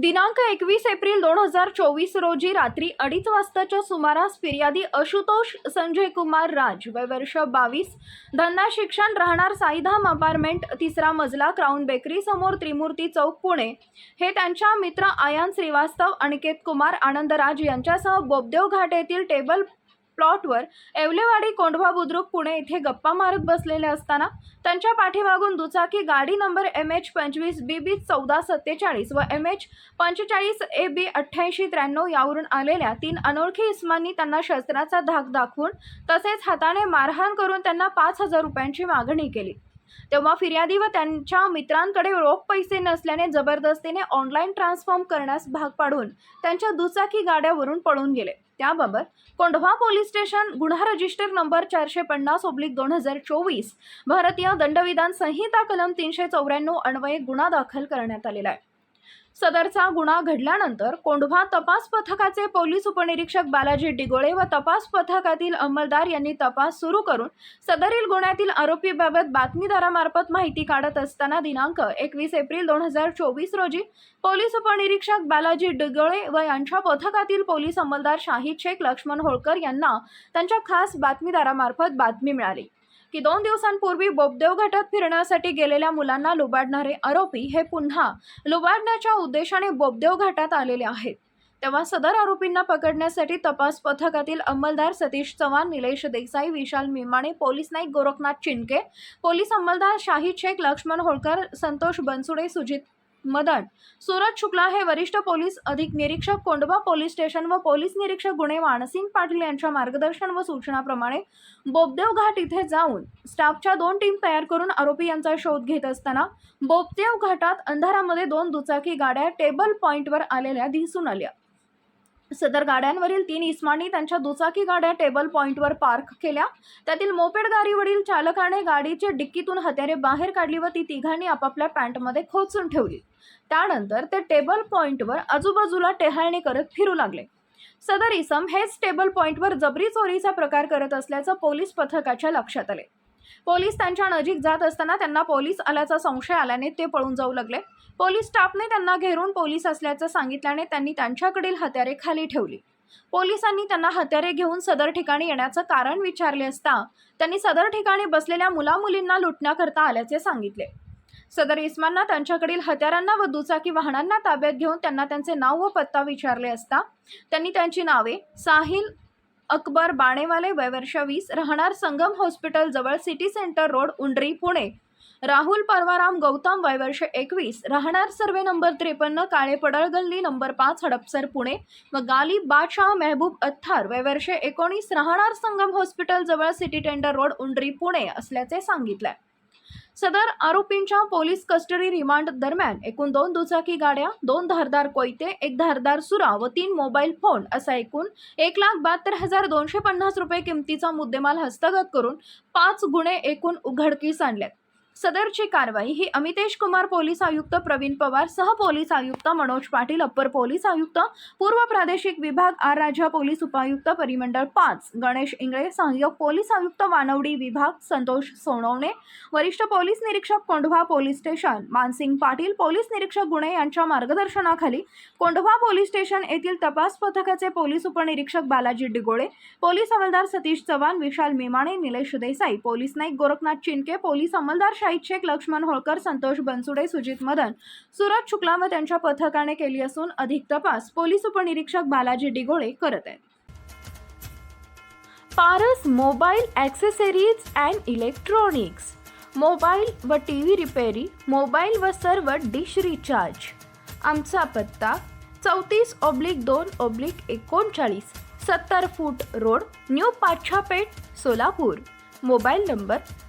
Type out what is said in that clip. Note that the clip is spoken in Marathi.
दिनांक एकवीस एप्रिल दोन हजार चोवीस रोजी रात्री अडीच वाजताच्या सुमारास फिर्यादी आशुतोष संजय कुमार राज वय वर्ष बावीस धंदा शिक्षण राहणार साईधाम अपार्टमेंट तिसरा मजला क्राऊन बेकरी समोर त्रिमूर्ती चौक पुणे. हे त्यांच्या मित्र आयान श्रीवास्तव अनिकेत कुमार आनंदराज यांच्यासह बोबदेव घाट येथील टेबल प्लॉटवर येवलेवाडी कोंढवा बुद्रुक पुणे इथे गप्पा मारत बसलेले असताना त्यांच्या पाठीमागून दुचाकी गाडी नंबर एम एच पंचवीस बी बी चौदा सत्तेचाळीस व एम एच पंचेचाळीस ए बी अठ्ठ्याऐंशी त्र्याण्णव यावरून आलेल्या तीन अनोळखी इस्मांनी त्यांना शस्त्राचा धाक दाखवून तसेच हाताने मारहाण करून त्यांना पाच हजार रुपयांची मागणी केली. तेव्हा फिर्यादी व त्यांच्या मित्रांकडे रोख पैसे नसल्याने जबरदस्तीने ऑनलाईन ट्रान्सफॉर्म करण्यास भाग पाडून त्यांच्या दुचाकी गाड्यावरून पळून गेले. त्याबाबत कोंढवा पोलीस स्टेशन गुन्हा रजिस्टर नंबर चारशे पन्नास ओब्लिक दोन हजार चोवीस भारतीय दंडविधान संहिता कलम तीनशे चौऱ्याण्णव अन्वये गुन्हा दाखल करण्यात आलेला आहे. सदरचा गुन्हा घडल्यानंतर कोंढवा तपास पथकाचे पोलीस उपनिरीक्षक बालाजी डिगोळे व तपास पथकातील अंमलदार यांनी तपास सुरू करून सदरील गुन्ह्यातील आरोपीबाबत बातमीदारामार्फत माहिती काढत असताना दिनांक एकवीस एप्रिल दोन हजार चोवीस रोजी पोलीस उपनिरीक्षक बालाजी डिगोळे व यांच्या पथकातील पोलीस अंमलदार शाहिद शेख लक्ष्मण होळकर यांना त्यांच्या खास बातमीदारामार्फत बातमी मिळाली. की दोन दिवसांपूर्वी बोबदेव घाटात फिरण्यासाठी गेलेल्या मुलांना लुबाडणारे आरोपी हे पुन्हा लुबाडण्याच्या उद्देशाने बोबदेव घाटात आलेले आहेत. तेव्हा सदर आरोपींना पकडण्यासाठी तपास पथकातील अंमलदार सतीश चव्हाण निलेश देसाई विशाल मिमाणे पोलीस नाईक गोरखनाथ चिंके पोलीस अंमलदार शाही शेख लक्ष्मण होळकर संतोष बनसुडे सुजित मदन सूरज शुक्ला हे वरिष्ठ पोलीस अधिक निरीक्षक कोंडवा पोलीस स्टेशन व पोलीस निरीक्षक गुन्हे मानसिंग पाटील यांच्या मार्गदर्शन व सूचनाप्रमाणे बोबदेव घाट इथे जाऊन स्टाफच्या दोन टीम तयार करून आरोपी यांचा शोध घेत असताना बोबदेव घाटात अंधारामध्ये दोन दुचाकी गाड्या टेबल पॉईंटवर आलेल्या दिसून आल्या. सदर गाड्यांवरील तीन इस्मांनी त्यांच्या दुचाकी गाड्या टेबल पॉईंटवर पार्क केल्या. त्यातील मोपेड गाडीवरील चालकाने गाडीच्या डिक्कीतून हत्यारे बाहेर काढली व ती तिघांनी आपापल्या पॅन्टमध्ये खोचून ठेवली. त्यानंतर ते टेबल पॉईंटवर आजूबाजूला टेहाळणी करत फिरू लागले. सदर इसम हेच टेबल पॉईंटवर जबरी चोरीचा प्रकार करत असल्याचं पोलीस पथकाच्या लक्षात आले. पोलीस त्यांच्या नजीक जात असताना त्यांना पोलीस आल्याचा संशय आल्याने ते पळून जाऊ लागले. पोलीस स्टाफने त्यांना घेरून पोलीस असल्याचं सांगितल्याने त्यांनी त्यांच्याकडील हत्यारे खाली ठेवली. पोलिसांनी त्यांना हत्यारे घेऊन सदर ठिकाणी येण्याचं कारण विचारले असता त्यांनी सदर ठिकाणी बसलेल्या मुलामुलींना लुटण्याकरता आल्याचे सांगितले. सदर इस्मांना त्यांच्याकडील हत्यारांना व दुचाकी वाहनांना ताब्यात घेऊन त्यांना त्यांचे नाव व पत्ता विचारले असता त्यांनी त्यांची नावे साहिल अकबर बाणेवाले वयवर्ष वीस राहणार संगम हॉस्पिटल जवळ city centre road Undri Pune. Rahul Parvaram Gautam वयवर्ष एकवीस राहणार सर्वे नंबर त्रेपन्न काळे पडळ गल्ली नंबर पाच हडपसर पुणे. व गाली बादशाह मेहबूब अथ्थार वयवर्ष एकोणीस राहणार संगम हॉस्पिटल जवळ city centre road Undri Pune असल्याचे सांगितले सदर आरोपींच्या पोलीस कस्टडी रिमांड दरम्यान एकूण दोन दुचाकी गाड्या दोन धारदार कोयते एक धारदार सुरा व तीन मोबाईल फोन असा एकूण एक लाख बहात्तर हजार दोनशे पन्नास रुपये किमतीचा मुद्देमाल हस्तगत करून पाच गुन्हे एकूण उघडकीस आणल्यात सदरची कारवाई ही अमितेश कुमार पोलीस आयुक्त प्रवीण पवार सह पोलीस आयुक्त मनोज पाटील अप्पर पोलीस आयुक्त पूर्व प्रादेशिक विभाग आर राजा पोलीस उपायुक्त परिमंडळ पाच गणेश इंगळे सहाय्यक पोलीस आयुक्त वानवडी विभाग संतोष सोनवणे वरिष्ठ पोलीस निरीक्षक Kondhwa police station Mansingh Patil police निरीक्षक गुणे यांच्या मार्गदर्शनाखाली कोंढवा पोलीस स्टेशन येथील तपास पथकाचे पोलीस उपनिरीक्षक बालाजी डिगोळे पोलीस हवालदार सतीश चव्हाण विशाल मेमाणे निलेश देसाई पोलीस नाईक गोरखनाथ चिनके पोलीस अंमलदार शाहिद शेख लक्ष्मण होळकर संतोष बनसुडे सुजित मदन. सूरज शुक्ला व त्यांच्या पथकाने केली असून अधिक तपास पोलीस उपनिरीक्षक बालाजी डिगोळे करत आहेत. Paras mobile accessories and electronics. Mobile व टी व्ही रिपेरी मोबाईल व सर्व डिश रिचार्ज. आमचा पत्ता चौतीस ओब्लिक दोन ओब्लिक एकोणचाळीस सत्तर foot road new Pachhapeth Solapur. Mobile number